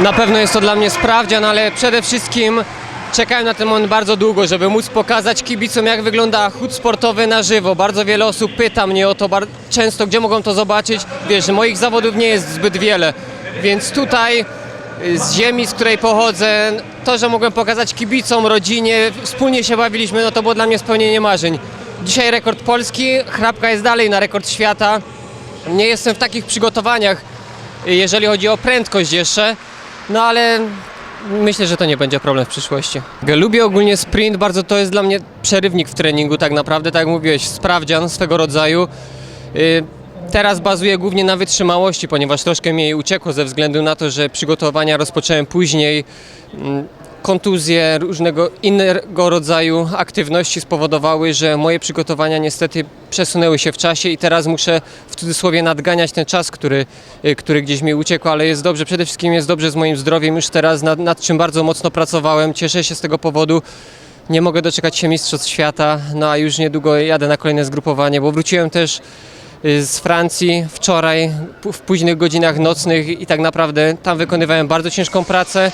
Na pewno jest to dla mnie sprawdzian, ale przede wszystkim czekałem na ten moment bardzo długo, żeby móc pokazać kibicom, jak wygląda chód sportowy na żywo. Bardzo wiele osób pyta mnie o to często, gdzie mogą to zobaczyć. Wiesz, moich zawodów nie jest zbyt wiele, więc tutaj y, z ziemi, z której pochodzę, to, że mogłem pokazać kibicom, rodzinie, wspólnie się bawiliśmy, no to było dla mnie spełnienie marzeń. Dzisiaj rekord Polski, chrapka jest dalej na rekord świata. Nie jestem w takich przygotowaniach, jeżeli chodzi o prędkość jeszcze, no ale myślę, że to nie będzie problem w przyszłości. Lubię ogólnie sprint, bardzo to jest dla mnie przerywnik w treningu tak naprawdę, tak jak mówiłeś, sprawdzian swego rodzaju. Y, Teraz bazuję głównie na wytrzymałości, ponieważ troszkę mi jej uciekło ze względu na to, że przygotowania rozpocząłem później. Kontuzje, różnego innego rodzaju aktywności spowodowały, że moje przygotowania niestety przesunęły się w czasie i teraz muszę w cudzysłowie nadganiać ten czas, który, y, który gdzieś mi uciekł, ale jest dobrze, przede wszystkim jest dobrze z moim zdrowiem już teraz, nad, nad czym bardzo mocno pracowałem, cieszę się z tego powodu. Nie mogę doczekać się Mistrzostw Świata, no a już niedługo jadę na kolejne zgrupowanie, bo wróciłem też y, z Francji wczoraj w późnych godzinach nocnych i tak naprawdę tam wykonywałem bardzo ciężką pracę.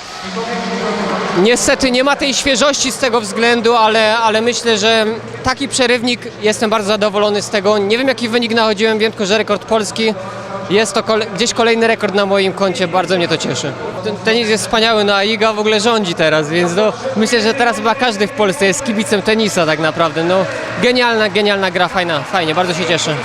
Niestety nie ma tej świeżości z tego względu, ale, ale myślę, że taki przerywnik, jestem bardzo zadowolony z tego. Nie wiem jaki wynik nachodziłem, wiem tylko, że rekord polski. Jest to kole- gdzieś kolejny rekord na moim koncie, bardzo mnie to cieszy. Ten tenis jest wspaniały, no a Iga w ogóle rządzi teraz, więc no, myślę, że teraz chyba każdy w Polsce jest kibicem tenisa tak naprawdę. No, genialna, genialna gra, fajna, fajnie, bardzo się cieszę.